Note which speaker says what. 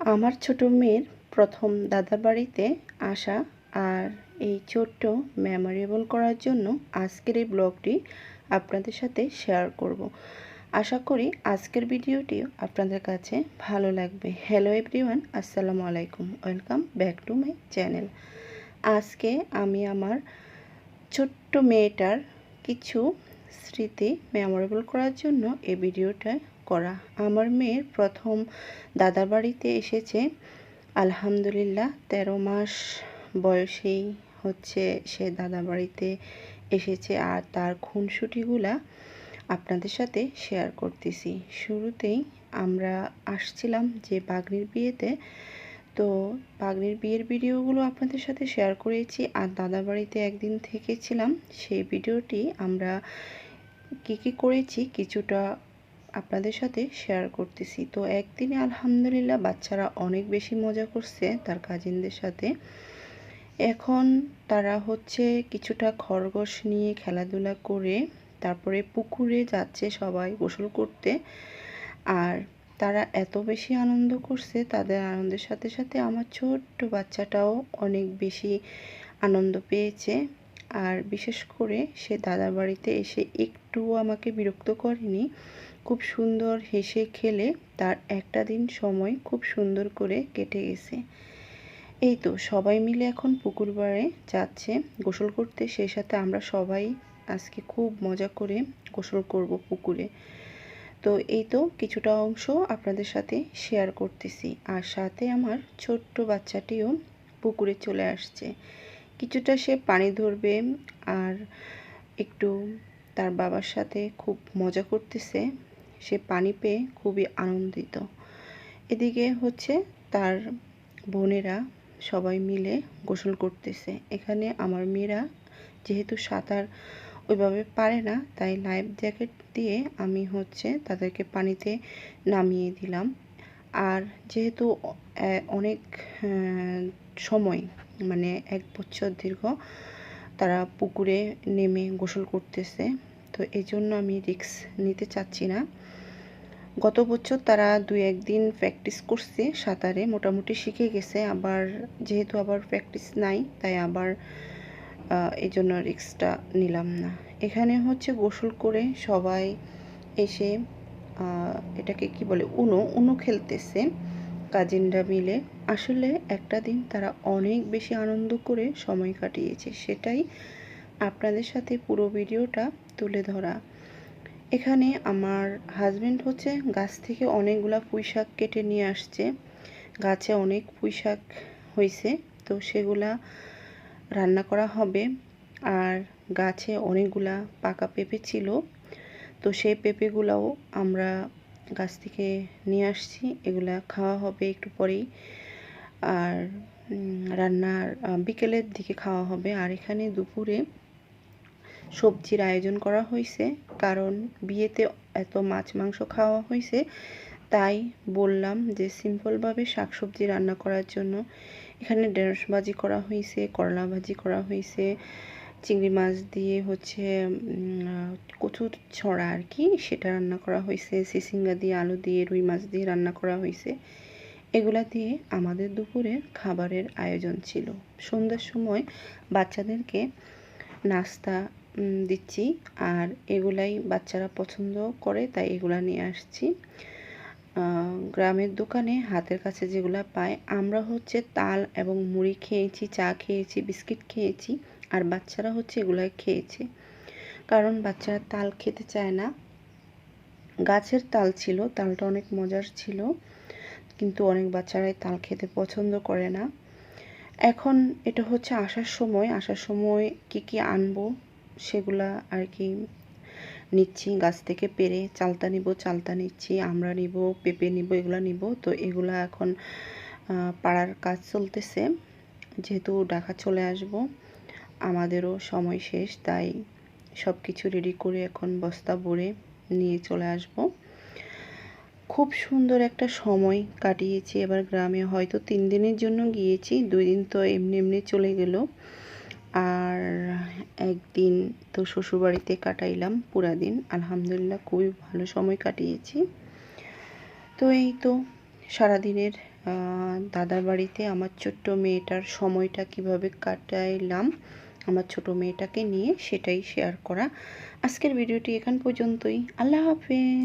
Speaker 1: আমার ছোট মেয়ের প্রথম দাদার বাড়িতে আসা আর এই ছোট্ট মেমোরেবল করার জন্য আজকের এই ব্লগটি আপনাদের সাথে শেয়ার করব। আশা করি আজকের ভিডিওটিও আপনাদের কাছে ভালো লাগবে। হ্যালো এভরিওয়ান আসসালামু আলাইকুম। Welcome back to my channel আজকে আমি আমার ছোট্ট মেয়েটার কিছু স্মৃতি মেমোরেবল করার জন্য এই ভিডিওটা করা। আমার মেয়ের প্রথম দাদার বাড়িতে এসেছে। আলহামদুলিল্লাহ, তেরো মাস বয়সেই হচ্ছে সে দাদা বাড়িতে এসেছে আর তার খুনসুটিগুলা আপনাদের সাথে শেয়ার করতেছি। শুরুতেই আমরা আসছিলাম যে বাগনির বিয়েতে। তো বাগনির বিয়ের ভিডিওগুলো আপনাদের সাথে শেয়ার করেছি আর দাদা বাড়িতে একদিন থেকেছিলাম। সেই ভিডিওটি আমরা কী কী করেছি, কিছুটা আপনাদের সাথে শেয়ার করতেছি। তো একদিনে আলহামদুলিল্লাহ বাচ্চারা অনেক বেশি মজা করছে তার কাজিনদের সাথে। এখন তারা হচ্ছে কিছুটা খরগোশ নিয়ে খেলাধুলা করে তারপরে পুকুরে যাচ্ছে সবাই গোসল করতে। আর তারা এত বেশি আনন্দ করছে তাদের আনন্দের সাথে সাথে আমার ছোট্ট বাচ্চাটাও অনেক বেশি আনন্দ পেয়েছে। আর বিশেষ করে সে দাদার বাড়িতে এসে একটুও আমাকে বিরক্ত করেনি। খুব সুন্দর হেসে খেলে তার একটা দিন সময় খুব সুন্দর করে কেটে গেছে। এই তো সবাই মিলে এখন পুকুর পাড়ে যাচ্ছে। গোসল করতে সেই সাথে আমরা সবাই আজকে খুব মজা করে গোসল করব পুকুরে। তো এই তো কিছুটা অংশ আপনাদের সাথে শেয়ার করতেছি। আর সাথে আমার ছোট্ট বাচ্চাটিও পুকুরে চলে আসছে। কিছুটা সে পানি ধরবে আর একটু তার বাবার সাথে খুব মজা করতেছে। সে পানি পেয়ে খুবই আনন্দিত। এদিকে হচ্ছে তার বোনেরা সবাই মিলে গোসল করতেছে। এখানে আমার মেয়েরা যেহেতু সাঁতার ওইভাবে পারে না, তাই লাইফ জ্যাকেট দিয়ে আমি হচ্ছে তাদেরকে পানিতে নামিয়ে দিলাম। আর যেহেতু অনেক সময় মানে এক বছর দীর্ঘ তারা পুকুরে নেমে গোসল করতেছে তো এই জন্য আমি রিক্স নিতে চাচ্ছি না। গত বছর তারা দুই একদিন প্র্যাকটিস করছে সাঁতারে, মোটামুটি শিখে গেছে। আবার যেহেতু আবার প্র্যাকটিস নাই, তাই আবার এই জন্য রিক্সটা নিলাম না। এখানে হচ্ছে গোসল করে সবাই এসে এটাকে কি বলে, উনো উনো খেলতেছে কাজিনরা মিলে। আসলে একটা দিন তারা অনেক বেশি আনন্দ করে সময় কাটিয়েছে, সেটাই আপনাদের সাথে পুরো ভিডিওটা তুলে ধরা। এখানে আমার হাজব্যান্ড হচ্ছে গাছ থেকে অনেকগুলা পুঁই শাক কেটে নিয়ে আসছে। গাছে অনেক পুঁই শাক হয়েছে তো সেগুলা রান্না করা হবে। আর গাছে অনেকগুলা পাকা পেঁপে ছিল, তো সেই পেঁপেগুলাও আমরা গাছ থেকে নিয়ে আসছি। এগুলা খাওয়া হবে একটু পরেই। আর রান্নার বিকেলের দিকে খাওয়া হবে। আর এখানে দুপুরে সবজির আয়োজন করা হয়েছে কারণ বিয়েতে এত মাছ, মাংস খাওয়া হয়েছে তাই বললাম যে সিম্পলভাবে শাকসবজি রান্না করার জন্য এখানে ঢেঁড়স ভাজি করা হয়েছে করলা ভাজি করা হয়েছে চিংড়ি মাছ দিয়ে হচ্ছে কচুর ছড়া আর কি, সেটা রান্না করা হয়েছে সিসিঙ্গা দিয়ে আলু দিয়ে, রুই মাছ দিয়ে রান্না করা হয়েছে এগুলা দিয়ে আমাদের দুপুরে খাবারের আয়োজন ছিল। সন্ধ্যার সময় বাচ্চাদেরকে নাস্তা দিচ্ছি। আর এগুলাই বাচ্চারা পছন্দ করে, তাই এগুলা নিয়ে আসছি। গ্রামের দোকানে হাতের কাছে যেগুলো পায়, আমরা হচ্ছে তাল এবং মুড়ি খেয়েছি, চা খেয়েছি, বিস্কিট খেয়েছি, আর বাচ্চারা হচ্ছে এগুলো খেয়েছে। কারণ বাচ্চারা তাল খেতে চায় না। গাছের তাল ছিল, তালটা অনেক মজার ছিল, কিন্তু অনেক বাচ্চারাই তাল খেতে পছন্দ করে না। এখন এটা হচ্ছে আসার সময় আসার সময় কি কি আনব? সেগুলা আর কি নিচ্ছি, গাছ থেকে পেরে চালতা নিব, চালতা নিচ্ছি, আমরা নিব, পেঁপে নিব, এগুলো নিব। তো এগুলা এখন পাড়ার কাজ চলতেছে। যেহেতু ঢাকা চলে আসব, আমাদেরও সময় শেষ, তাই সব কিছু রেডি করে এখন বস্তা ভরে নিয়ে চলে আসব। খুব সুন্দর একটা সময় কাটিয়েছি। এবার গ্রামে হয়তো তিন দিনের জন্য গিয়েছি, দুই দিন তো এমনি এমনি চলে গেল। আর একদিন তো শ্বশুরবাড়িতে কাটাইলাম পুরা দিন। আলহামদুলিল্লাহ খুবই ভালো সময় কাটিয়েছি। তো এই তো সারাদিনের দাদার বাড়িতে আমার ছোট্ট মেয়েটার সময়টা কীভাবে কাটাইলাম, আমার ছোট মেয়েটাকে নিয়ে সেটাই শেয়ার করা। আজকের ভিডিওটি এখান পর্যন্তই। আল্লাহ হাফেজ।